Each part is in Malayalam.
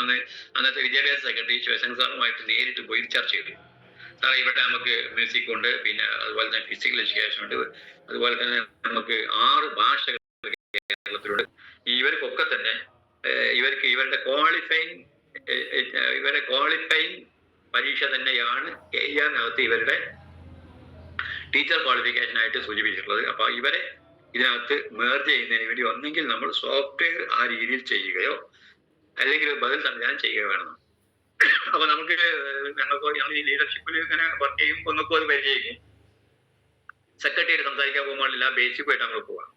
അന്ന് അന്നത്തെ വിദ്യാഭ്യാസ സെക്രട്ടറി ശിവശങ്കർ സാറുമായിട്ട് നേരിട്ട് പോയി ചർച്ച ചെയ്തു. സാറേ ഇവിടെ നമുക്ക് മ്യൂസിക് ഉണ്ട് പിന്നെ അതുപോലെ തന്നെ ഫിസിക്കൽ എഡ്യൂക്കേഷൻ ഉണ്ട്. അതുപോലെ തന്നെ നമുക്ക് ആറ് ഭാഷകൾ കേരളത്തിലുണ്ട്. ഇവർക്കൊക്കെ തന്നെ ഇവർക്ക് ഇവരുടെ ക്വാളിഫൈങ് ഇവരുടെ ക്വാളിഫൈങ് പരീക്ഷ തന്നെയാണ് എഴുതാനകത്ത് ഇവരുടെ ടീച്ചർ ക്വാളിഫിക്കേഷൻ ആയിട്ട് സൂചിപ്പിച്ചിട്ടുള്ളത്. അപ്പൊ ഇവരെ ഇതിനകത്ത് മേർജ് ചെയ്യുന്നതിന് വേണ്ടി ഒന്നെങ്കിൽ നമ്മൾ സോഫ്റ്റ്വെയർ ആ രീതിയിൽ ചെയ്യുകയോ അല്ലെങ്കിൽ ബദൽ സംവിധാനം ചെയ്യുക വേണം. അപ്പൊ നമുക്ക് ഞങ്ങൾക്ക് ഞങ്ങൾ ഈ ലീഡർഷിപ്പിൽ ഇങ്ങനെ വർക്ക് ചെയ്യുമ്പോൾ ഒന്നൊക്കെ അത് പരിചയിക്കും സെക്രട്ടറിയായിട്ട് സംസാരിക്കാൻ പോകുമ്പോഴില്ല ആയിട്ട് നമ്മൾ പോവാം.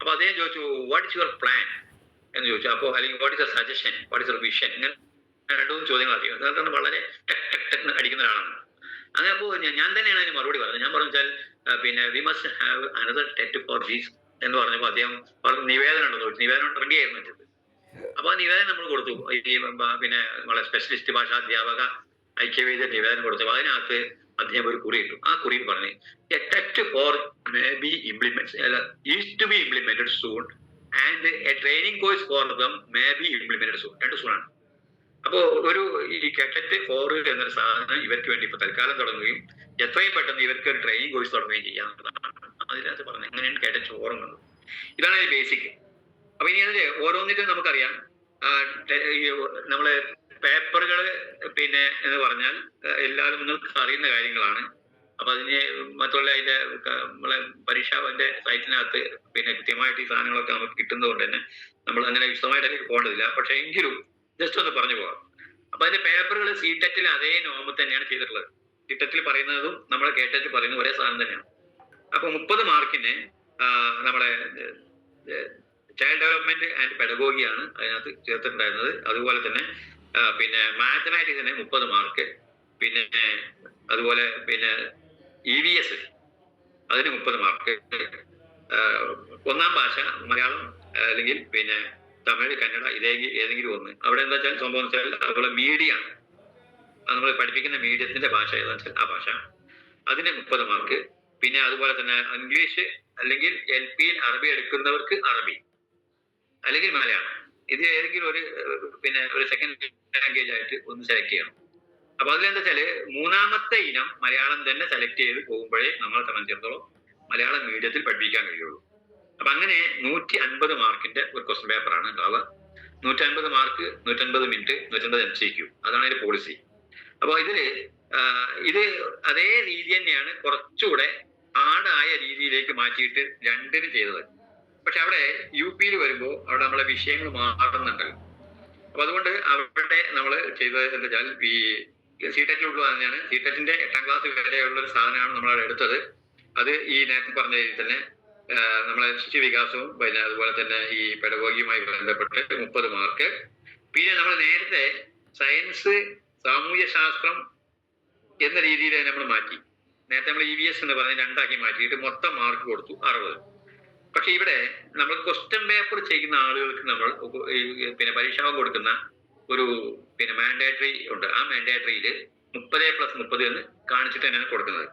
അപ്പൊ അദ്ദേഹം ചോദിച്ചു വാട്ട് ഇസ് യുവർ പ്ലാൻ എന്ന് ചോദിച്ചു. അപ്പോൾ അല്ലെങ്കിൽ what is your suggestion what is your vision ഇങ്ങനെ രണ്ടുമൂന്ന് ചോദ്യങ്ങൾ അറിയാം അതാണ് വളരെ അടിക്കുന്ന ഒരാളാണ്. അങ്ങനെ അപ്പോൾ ഞാൻ തന്നെയാണ് അതിന് മറുപടി പറഞ്ഞത്. ഞാൻ പറഞ്ഞു വെച്ചാൽ പിന്നെ we must have another TET for these എന്ന് പറഞ്ഞപ്പോൾ അദ്ദേഹം പറഞ്ഞു നിവേദനം ഉണ്ടെന്ന് ചോദിച്ചു. നിവേദനം റെഡി ആയിരുന്നു വെച്ചത്. അപ്പൊ ആ നിവേദനം നമ്മൾ കൊടുത്തു. ഈ പിന്നെ നമ്മളെ സ്പെഷ്യലിസ്റ്റ് ഭാഷാ അധ്യാപക ഐക്യവേദ നിവേദനം കൊടുത്തു. അതിനകത്ത് അദ്ദേഹം ഒരു കുറി ഇട്ടു. ആ കുറിയിൽ പറഞ്ഞു a for may be implement to be implemented soon and a training course for them may be implemented soon രണ്ട് സൂണാണ് അപ്പോ ഒരു ഈ കെട്ടറ്റ് ഫോർ എന്നൊരു സാധനം ഇവർക്ക് വേണ്ടി ഇപ്പൊ തൽക്കാലം തുടങ്ങുകയും എത്രയും പെട്ടെന്ന് ഇവർക്ക് ഒരു ട്രെയിനിങ് കോഴ്സ് തുടങ്ങുകയും ചെയ്യാവുന്നതാണ്. അതിനകത്ത് പറഞ്ഞു എങ്ങനെയാണ് കെട്ടറ്റ് എന്നുള്ളത്. ഇതാണ് ബേസിക് അപ്പൊ ഇനി അതിൽ ഓരോന്നിലും നമുക്കറിയാം. നമ്മൾ പേപ്പറുകൾ പിന്നെ എന്ന് പറഞ്ഞാൽ എല്ലാവരും നിങ്ങൾക്ക് അറിയുന്ന കാര്യങ്ങളാണ്. അപ്പൊ അതിന് മറ്റുള്ള അതിന്റെ നമ്മളെ പരീക്ഷാവിന്റെ സൈറ്റിനകത്ത് പിന്നെ കൃത്യമായിട്ട് ഈ സാധനങ്ങളൊക്കെ നമുക്ക് കിട്ടുന്നത് കൊണ്ട് തന്നെ നമ്മൾ അങ്ങനെ വിശദമായിട്ട് അതിലേക്ക് പോകേണ്ടതില്ല. പക്ഷെ എങ്കിലും ജസ്റ്റ് ഒന്ന് പറഞ്ഞു പോകാം. അപ്പൊ അതിന്റെ പേപ്പറുകൾ സി ടെറ്റിൽ അതേ നോമ്പ് തന്നെയാണ് ചെയ്തിട്ടുള്ളത്. സി ടെറ്റിൽ പറയുന്നതും നമ്മൾ കേട്ടറ്റിൽ പറയുന്നതും ഒരേ സാധനം തന്നെയാണ്. അപ്പൊ മുപ്പത് മാർക്കിന് നമ്മളെ ചൈൽഡ് ഡെവലപ്മെന്റ് ആൻഡ് പെഡഗോഗിയാണ് അതിനകത്ത് ചേർത്തിട്ടുണ്ടായിരുന്നത്. അതുപോലെ തന്നെ പിന്നെ മാത്തമാറ്റിക്സിന് മുപ്പത് മാർക്ക് പിന്നെ അതുപോലെ പിന്നെ ഇ വി എസ് അതിന് മുപ്പത് മാർക്ക് ഒന്നാം ഭാഷ മലയാളം അല്ലെങ്കിൽ പിന്നെ തമിഴ് കന്നഡ ഇതേ ഏതെങ്കിലും ഒന്ന്. അവിടെ എന്താ വെച്ചാൽ സംഭവം വെച്ചാൽ അതുപോലെ മീഡിയ നമ്മൾ പഠിപ്പിക്കുന്ന മീഡിയത്തിന്റെ ഭാഷ ഏതാ വെച്ചാൽ ആ ഭാഷ. അതിന് മുപ്പത് മാർക്ക് പിന്നെ അതുപോലെ തന്നെ ഇംഗ്ലീഷ് അല്ലെങ്കിൽ എൽ പിയിൽ അറബി എടുക്കുന്നവർക്ക് അറബി അല്ലെങ്കിൽ മലയാളം. ഇത് ഏതെങ്കിലും ഒരു പിന്നെ ഒരു സെക്കൻഡ് ലാംഗ്വേജ് ആയിട്ട് ഒന്ന് സെലക്ട് ചെയ്യണം. അപ്പൊ അതിലെന്താ വെച്ചാൽ മൂന്നാമത്തെ ഇനം മലയാളം തന്നെ സെലക്ട് ചെയ്ത് പോകുമ്പോഴേ നമ്മളെ സംബന്ധിച്ചിടത്തോളം മലയാളം മീഡിയത്തിൽ പഠിപ്പിക്കാൻ കഴിയുള്ളൂ. അപ്പൊ അങ്ങനെ നൂറ്റി അൻപത് മാർക്കിന്റെ ഒരു ക്വസ്റ്റ്യൻ പേപ്പറാണ് ഉണ്ടാവുക നൂറ്റി അൻപത് മാർക്ക് നൂറ്റൻപത് മിനിറ്റ് നൂറ്റൻപത് എം സി ക്യൂ അതാണ് അതിന്റെ പോളിസി അപ്പൊ ഇതിൽ ഇത് അതേ രീതി തന്നെയാണ് കുറച്ചുകൂടെ ആടായ രീതിയിലേക്ക് മാറ്റിയിട്ട് രണ്ടിന് ചെയ്തത്. പക്ഷെ അവിടെ യു പിയിൽ വരുമ്പോൾ അവിടെ നമ്മളെ വിഷയങ്ങൾ മാറുന്നുണ്ടല്ലോ. അപ്പൊ അതുകൊണ്ട് അവിടെ നമ്മൾ ചെയ്തത് എന്താ വെച്ചാൽ ഈ സി ടെറ്റിലുള്ള തന്നെയാണ്. സി ടെറ്റിന്റെ എട്ടാം ക്ലാസ് വരെയുള്ള ഒരു സാധനമാണ് നമ്മൾ അവിടെ എടുത്തത്. അത് ഈ നേരത്തെ പറഞ്ഞ രീതിയിൽ തന്നെ നമ്മളെ ശിശു വികാസവും പിന്നെ അതുപോലെ തന്നെ ഈ പെഡഗോഗിയുമായി ബന്ധപ്പെട്ട് മുപ്പത് മാർക്ക്. പിന്നെ നമ്മൾ നേരത്തെ സയൻസ് സാമൂഹ്യ ശാസ്ത്രം എന്ന രീതിയിൽ നമ്മൾ മാറ്റി. നേരത്തെ നമ്മൾ ഇ വി എസ് എന്ന് പറഞ്ഞ് രണ്ടാക്കി മാറ്റിയിട്ട് മൊത്തം മാർക്ക് കൊടുത്തു അറുപത്. പക്ഷെ ഇവിടെ നമ്മൾ ക്വസ്റ്റ്യൻ പേപ്പർ ചെയ്യുന്ന ആളുകൾക്ക് നമ്മൾ പിന്നെ പരീക്ഷാവും കൊടുക്കുന്ന ഒരു പിന്നെ മാൻഡേറ്ററി ഉണ്ട്. ആ മാൻഡേറ്ററിയിൽ മുപ്പത് പ്ലസ് മുപ്പത് എന്ന് കാണിച്ചിട്ട് തന്നെയാണ് കൊടുക്കുന്നത്.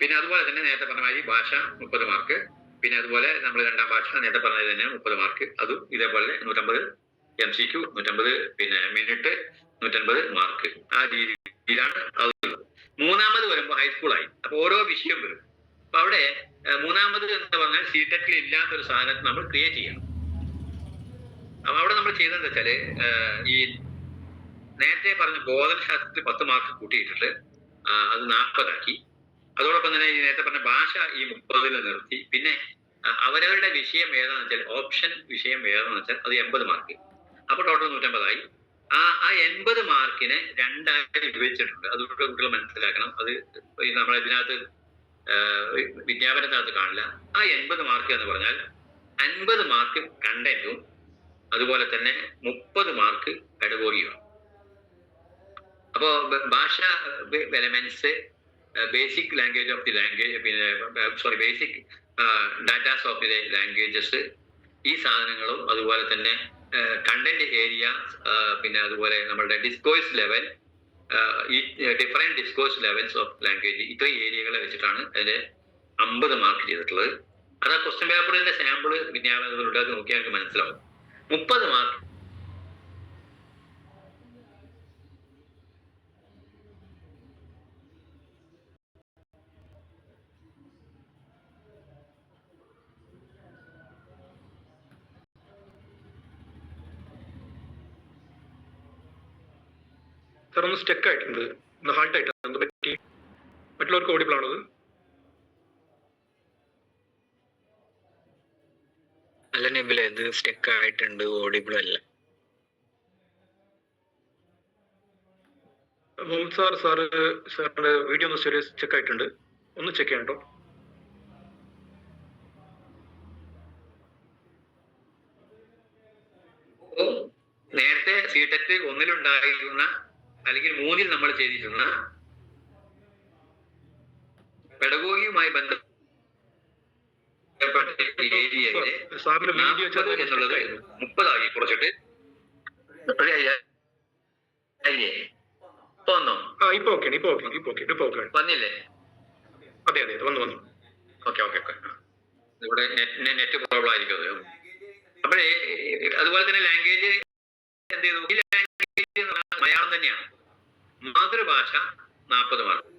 പിന്നെ അതുപോലെ തന്നെ നേരത്തെ പറഞ്ഞ മാതിരി ഭാഷ മുപ്പത് മാർക്ക് പിന്നെ അതുപോലെ നമ്മൾ രണ്ടാം ഭാഷ നേരത്തെ പറഞ്ഞത് തന്നെ മുപ്പത് മാർക്ക് അതും ഇതേപോലെ നൂറ്റമ്പത് എം സി ക്യു നൂറ്റമ്പത് പിന്നെ മിനിറ്റ് നൂറ്റമ്പത് മാർക്ക് ആ രീതിയിലാണ് അത്. മൂന്നാമത് വരുമ്പോൾ ഹൈസ്കൂളായി അപ്പൊ ഓരോ വിഷയം വരും. അപ്പൊ അവിടെ മൂന്നാമത് എന്ന് പറഞ്ഞാൽ സി ഒരു ഇല്ലാത്തൊരു സാധനത്തെ നമ്മൾ ക്രിയേറ്റ് ചെയ്യണം. അപ്പൊ അവിടെ നമ്മൾ ചെയ്തതെന്ന് വെച്ചാൽ ഈ നേരത്തെ പറഞ്ഞ ബോധനശാസ്ത്രത്തിൽ പത്ത് മാർക്ക് കൂട്ടിയിട്ടിട്ട് അത് നാൽപ്പതാക്കി. അതോടൊപ്പം തന്നെ നേരത്തെ പറഞ്ഞ ഭാഷ ഈ മുപ്പതിൽ നിർത്തി. പിന്നെ അവരവരുടെ വിഷയം ഏതാന്ന് വെച്ചാൽ ഓപ്ഷൻ വിഷയം ഏതാന്ന് വെച്ചാൽ അത് എൺപത് മാർക്ക് അപ്പൊ ടോട്ടൽ നൂറ്റമ്പതായി. ആ ആ എൺപത് മാർക്കിനെ രണ്ടായി വിഭജിച്ചിട്ടുണ്ട്. അതുകൊണ്ട് കുട്ടികൾ മനസ്സിലാക്കണം. അത് നമ്മൾ ഇതിനകത്ത് വിജ്ഞാപനത്തിനകത്ത് കാണില്ല. ആ എൺപത് മാർക്ക് എന്ന് പറഞ്ഞാൽ അൻപത് മാർക്ക് കണ്ടന്റും അതുപോലെ തന്നെ മുപ്പത് മാർക്ക് പെഡഗോഗിയുമാണ് അപ്പോ ഭാഷ elements basic language of the language പിന്നെ sorry basic datas of the languages ഈ സാധനങ്ങളും അതുപോലെ തന്നെ കണ്ടന്റ് ഏരിയ പിന്നെ അതുപോലെ നമ്മളുടെ ഡിസ്കോഴ്സ് ലെവൽ ഈ ഡിസ്കോഴ്സ് ലെവൽസ് ഓഫ് ലാംഗ്വേജ് ഇത്രയും ഏരിയകളെ വെച്ചിട്ടാണ് അതിൽ അമ്പത് മാർക്ക് ചെയ്തിട്ടുള്ളത്. അത് ആ ക്വസ്റ്റ്യൻ പേപ്പറിന്റെ സാമ്പിൾ വിജ്ഞാപനത്തിലൂടെ അത് നോക്കിയാൽ നമുക്ക് മനസ്സിലാവും. മുപ്പത് മാർക്ക് സാർ ഒന്ന് സ്റ്റെക്ക് ആയിട്ടുണ്ട്. ഒന്ന് ഹാൾട്ട് ആയിട്ടുണ്ട്. എന്ത് പറ്റി? മറ്റുള്ളവർക്ക് ഓഡിബിൾ ആണത് അല്ല നബില ഇത് സ്റ്റെക്ക് ആയിട്ടുണ്ട്. ഓഡിബിൾ അല്ല മുഹമ്മദ് സാർ സാറ് സാറിന്റെ വീഡിയോ ഒന്ന് ചെറിയ ചെക്ക് ആയിട്ടുണ്ട്. ഒന്ന് ചെക്ക് ചെയ്യണം കേട്ടോ. നേരത്തെ സി ടെറ്റ് ഒന്നിലുണ്ടായിരുന്ന അല്ലെങ്കിൽ മൂന്നിൽ നമ്മൾ ചെയ്തിരുന്ന പെടഗോഗിയുമായി ബന്ധപ്പെട്ട എന്നുള്ളത് മുപ്പതാക്കി കുറച്ചിട്ട്. ഇപ്പൊ ഓക്കെ ഇപ്പൊ ഓക്കെ ഇപ്പൊ ഓക്കെ ഇപ്പൊ ഓക്കെ വന്നില്ലേ? അതെ അതെ വന്നു വന്നു. Okay okay okay. ഇവിടെ നെറ്റ് നെറ്റ് പ്രോബ്ലം ആയിരിക്കും അത്. അപ്പോഴേ അതുപോലെ തന്നെ ലാംഗ്വേജ് എന്ത് ചെയ്തു? ഈ ലാംഗ്വേജ് മലയാളം തന്നെയാണ് മാതൃഭാഷ നാൽപ്പത് മാർക്ക്.